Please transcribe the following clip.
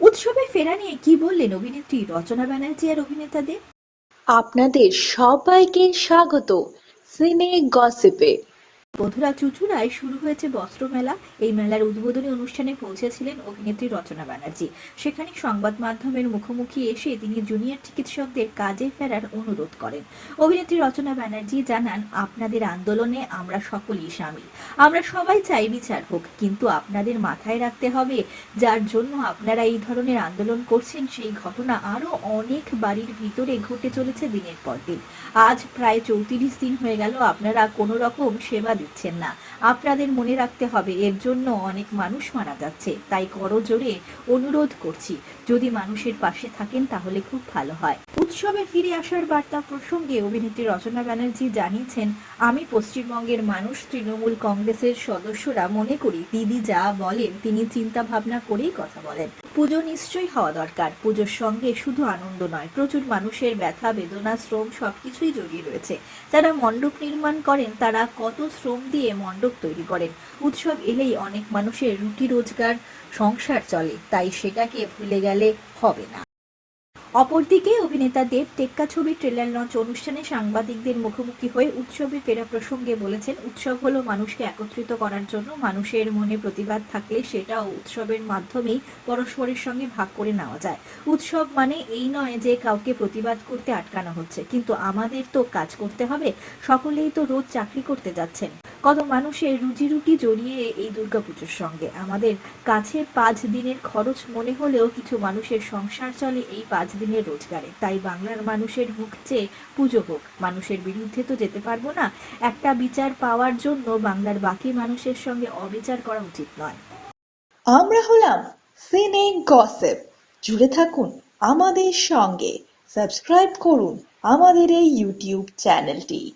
উৎসবে ফেরা নিয়ে কি বললেন অভিনেত্রী রচনা ব্যানার্জি আর অভিনেতাদের? আপনাদের সবাইকে স্বাগত। সিনে গসিপে। বন্ধুরা চুচুড়ায় শুরু হয়েছে বস্ত্র মেলা। এই মেলার উদ্বোধনী অনুষ্ঠানে পৌঁছেছিলেন অভিনেত্রী রচনা ব্যানার্জি। সেখানে সংবাদ মাধ্যমের মুখোমুখি এসে তিনি জুনিয়র চিকিৎসকদের কাজে ফেরার অনুরোধ করেন। অভিনেত্রী রচনা ব্যানার্জি জানান, আপনাদের আন্দোলনে আমরা সকলেই সামিল। আমরা সবাই চাই বিচার হোক, কিন্তু আপনাদের মাথায় রাখতে হবে, যার জন্য আপনারা এই ধরনের আন্দোলন করছেন, সেই ঘটনা আরও অনেক বাড়ির ভিতরে ঘটে চলেছে দিনের পর দিন। আজ প্রায় চৌত্রিশ দিন হয়ে গেল, আপনারা কোনো রকম সেবা দিচ্ছেন না। আপনাদের মনে রাখতে হবে, এর জন্য অনেক মানুষ মারা যাচ্ছে। তাই করজোরে অনুরোধ করছি, যদি মানুষের পাশে থাকেন তাহলে খুব ভালো হয়। উৎসবে ফিরে আসার বার্তা প্রসঙ্গে অভিনেত্রী রচনা ব্যানার্জি জানিয়েছেন, আমি পশ্চিমবঙ্গের মানুষ, তৃণমূল কংগ্রেসের সদস্যরা মনে করি দিদি যা বলেন তিনি চিন্তা ভাবনা করেই কথা বলেন। পুজো নিশ্চয়ই হওয়া দরকার, পুজোর সঙ্গে শুধু আনন্দ নয়, প্রচুর মানুষের ব্যথা, বেদনা, শ্রম সবকিছুই জড়িয়ে রয়েছে। যারা মণ্ডপ নির্মাণ করেন, তারা কত শ্রম দিয়ে মণ্ডপ তৈরি করেন। উৎসব এলেই অনেক মানুষের রুটি রোজগার, সংসার চলে, তাই সেটাকে ভুলে গেলে হবে না। অপরদিকে অভিনেতা দেব টেক্কা ছবির ট্রেলার লঞ্চ অনুষ্ঠানে সাংবাদিকদের মুখোমুখি হয়ে উৎসবে ফেরা প্রসঙ্গে বলেছেন, উৎসব হলো মানুষকে একত্রিত করার জন্য, মানুষের মনে প্রতিবাদ থাকলে সেটাও উৎসবের মাধ্যমেই পরস্পরের সঙ্গে ভাগ করে নেওয়া যায়। উৎসব মানে এই নয় যে কাউকে প্রতিবাদ করতে আটকানো হচ্ছে, কিন্তু আমাদের তো কাজ করতে হবে, সকলেই তো রোজ চাকরি করতে যাচ্ছেন। কত মানুষের রুজি রুটি জড়িয়ে এই দুর্গাপুজোর সঙ্গে? আমাদের কাছে পাঁচ দিনের খরচ মনে হলেও কিছু মানুষের সংসার চলে এই পাঁচ দিনের রোজগারে। তাই বাংলার মানুষের মুখ চেয়ে পুজো হোক। মানুষের বিরুদ্ধে তো যেতে পারব না। একটা বিচার পাওয়ার জন্য বাংলার বাকি মানুষের সঙ্গে অবিচার করা উচিত নয়। আমরা হলাম সিনে গসিপ। জুড়ে থাকুন আমাদের সঙ্গে। সাবস্ক্রাইব করুন আমাদের এই ইউটিউব চ্যানেলটি।